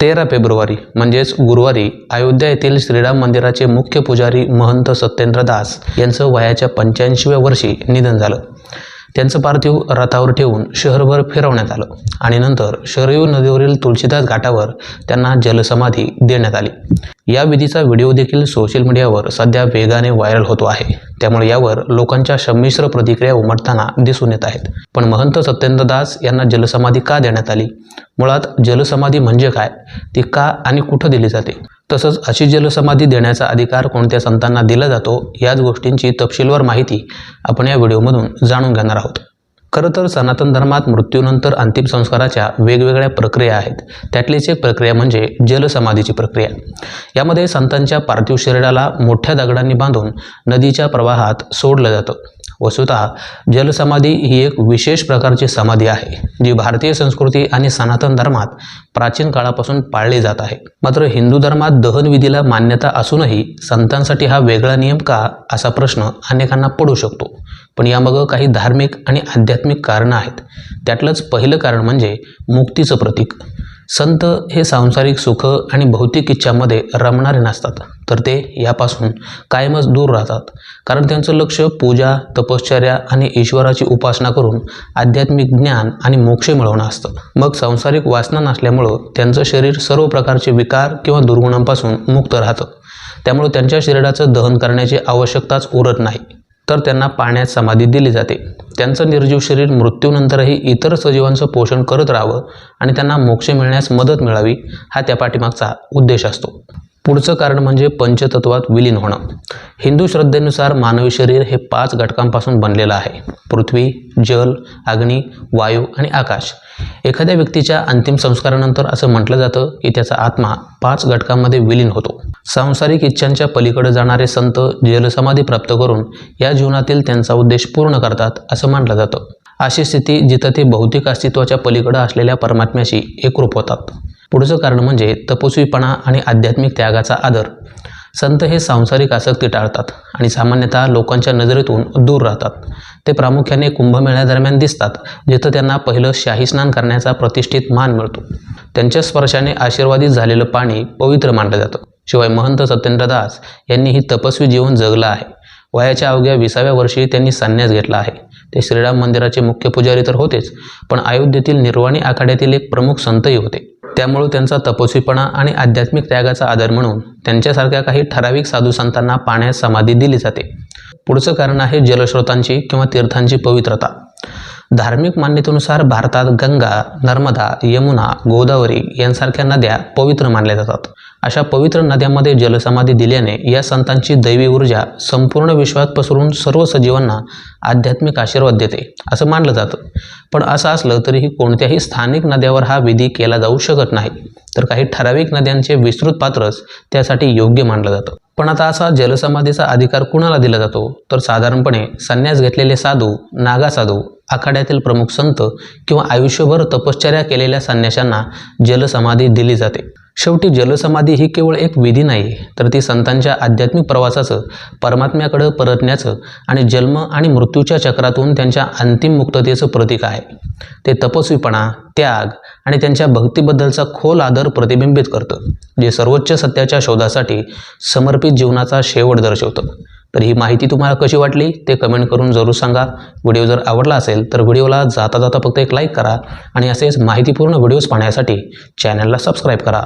तेरा फेब्रुवारी म्हणजेच गुरुवारी अयोध्या येथील श्रीराम मंदिराचे मुख्य पुजारी महंत सत्येंद्र दास यांचं वयाच्या पंच्याऐंशीव्या वर्षी निधन झालं. त्यांचं पार्थिव रथावर ठेवून शहरभर फिरवण्यात आलं. आणि नंतर शरयू नदीवरील तुळशीदास घाटावर त्यांना जलसमाधी देण्यात आली. या विधीचा व्हिडिओ देखील सोशल मीडियावर सध्या वेगाने व्हायरल होतो आहे. त्यामुळे यावर लोकांच्या संमिश्र प्रतिक्रिया उमटताना दिसून येत आहेत. पण महंत सत्येंद्र दास यांना जलसमाधी का देण्यात आली? मुळात जलसमाधी म्हणजे काय? ती का आणि कुठं दिली जाते? तसंच अशी जलसमाधी देण्याचा अधिकार कोणत्या संतांना दिला जातो याच गोष्टींची तपशीलवार माहिती आपण या व्हिडिओमधून जाणून घेणार आहोत. खरं तर सनातन धर्मात मृत्यूनंतर अंतिम संस्काराच्या वेगवेगळ्या प्रक्रिया आहेत. त्यातलीच एक प्रक्रिया म्हणजे जलसमाधीची प्रक्रिया. यामध्ये संतांच्या पार्थिव शरीराला मोठ्या दगडांनी बांधून नदीच्या प्रवाहात सोडलं जातं. वस्तुतः जलसमाधी ही एक विशेष प्रकारची समाधी आहे जी भारतीय संस्कृती आणि सनातन धर्मात प्राचीन काळापासून पाळली जात आहे. मात्र हिंदू धर्मात दहनविधीला मान्यता असूनही संतांसाठी हा वेगळा नियम का असा प्रश्न अनेकांना पडू शकतो. पण यामागं काही धार्मिक आणि आध्यात्मिक कारणं आहेत. त्यातलंच पहिलं कारण म्हणजे मुक्तीचं प्रतीक. संत हे सांसारिक सुख आणि भौतिक इच्छामध्ये रमणारे नसतात. तर ते यापासून कायमच दूर राहतात. कारण त्यांचं लक्ष पूजा तपश्चर्या आणि ईश्वराची उपासना करून आध्यात्मिक ज्ञान आणि मोक्ष मिळवणं असतं. मग सांसारिक वासना नसल्यामुळं त्यांचं शरीर सर्व प्रकारचे विकार किंवा दुर्गुणांपासून मुक्त राहतं. त्यामुळे त्यांच्या शरीराचं दहन करण्याची आवश्यकताच उरत नाही. तर त्यांना पाण्यात समाधी दिली जाते. त्यांचं निर्जीव शरीर मृत्यूनंतरही इतर सजीवांचं पोषण करत राहावं आणि त्यांना मोक्ष मिळण्यास मदत मिळावी हा त्या पाठीमागचा उद्देश असतो. पुढचं कारण म्हणजे पंचतत्वात विलीन होणं. हिंदू श्रद्धेनुसार मानवी शरीर हे पाच घटकांपासून बनलेलं आहे. पृथ्वी जल अग्नी वायू आणि आकाश. एखाद्या व्यक्तीच्या अंतिम संस्कारानंतर असं म्हटलं जातं की त्याचा आत्मा पाच घटकांमध्ये विलीन होतो. सांसारिक इच्छांच्या पलीकडे जाणारे संत जलसमाधी प्राप्त करून या जीवनातील त्यांचा उद्देश पूर्ण करतात असं मानलं जातं. अशी स्थिती जिथं ते भौतिक अस्तित्वाच्या पलीकडं असलेल्या परमात्म्याशी एकरूप होतात. पुढचं कारण म्हणजे तपस्वीपणा आणि आध्यात्मिक त्यागाचा आदर. संत हे सांसारिक आसक्ती टाळतात आणि सामान्यतः लोकांच्या नजरेतून दूर राहतात. ते प्रामुख्याने कुंभमेळ्यादरम्यान दिसतात जिथं त्यांना पहिलं शाही स्नान करण्याचा प्रतिष्ठित मान मिळतो. त्यांच्या स्पर्शाने आशीर्वादित झालेलं पाणी पवित्र मानलं जातं. शिवाय महंत सत्येंद्रदास यांनी ही तपस्वी जीवन जगलं आहे. वयाच्या अवघ्या विसाव्या वर्षी त्यांनी संन्यास घेतला आहे. ते श्रीराम मंदिराचे मुख्य पुजारी तर होतेच पण अयोध्येतील निर्वाणी आखाड्यातील एक प्रमुख संतही होते. त्यामुळे त्यांचा तपस्वीपणा आणि आध्यात्मिक त्यागाचा आदर म्हणून त्यांच्यासारख्या काही ठराविक साधू संतांना पाण्यात समाधी दिली जाते. पुढचं कारण आहे जलस्रोतांची किंवा तीर्थांची पवित्रता. धार्मिक मान्यतेनुसार भारतात गंगा नर्मदा यमुना गोदावरी यांसारख्या नद्या पवित्र मानल्या जातात. अशा पवित्र नद्यांमध्ये जलसमाधी दिल्याने या संतांची दैवी ऊर्जा संपूर्ण विश्वात पसरून सर्व सजीवांना आध्यात्मिक आशीर्वाद देते असं मानलं जातं. पण असं असलं तरीही कोणत्याही स्थानिक नद्यावर हा विधी केला जाऊ शकत नाही. तर काही ठराविक नद्यांचे विस्तृत पात्रच त्यासाठी योग्य मानलं जातं. पण आता असा जलसमाधीचा अधिकार कुणाला दिला जातो? तर साधारणपणे संन्यास घेतलेले साधू नागा साधू आखाड्यातील प्रमुख संत किंवा आयुष्यभर तपश्चर्या केलेल्या संन्याशांना जलसमाधी दिली जाते. शेवटी जलसमाधी ही केवळ एक विधी नाही तर ती संतांच्या आध्यात्मिक प्रवासाचं परमात्म्याकडं परतण्याचं आणि जन्म आणि मृत्यूच्या चक्रातून त्यांच्या अंतिम मुक्ततेचं प्रतीक आहे. ते तपस्वीपणा त्याग आणि त्यांच्या भक्तीबद्दलचा खोल आदर प्रतिबिंबित करतं जे सर्वोच्च सत्याच्या शोधासाठी समर्पित जीवनाचा शेवट दर्शवतं. तर ही माहिती तुम्हाला कशी वाटली ते कमेंट करून जरूर सांगा. व्हिडिओ जर आवडला असेल तर व्हिडिओला जाता जाता फक्त एक लाईक करा आणि असेच माहितीपूर्ण व्हिडिओज पाहण्यासाठी चॅनलला सबस्क्राईब करा.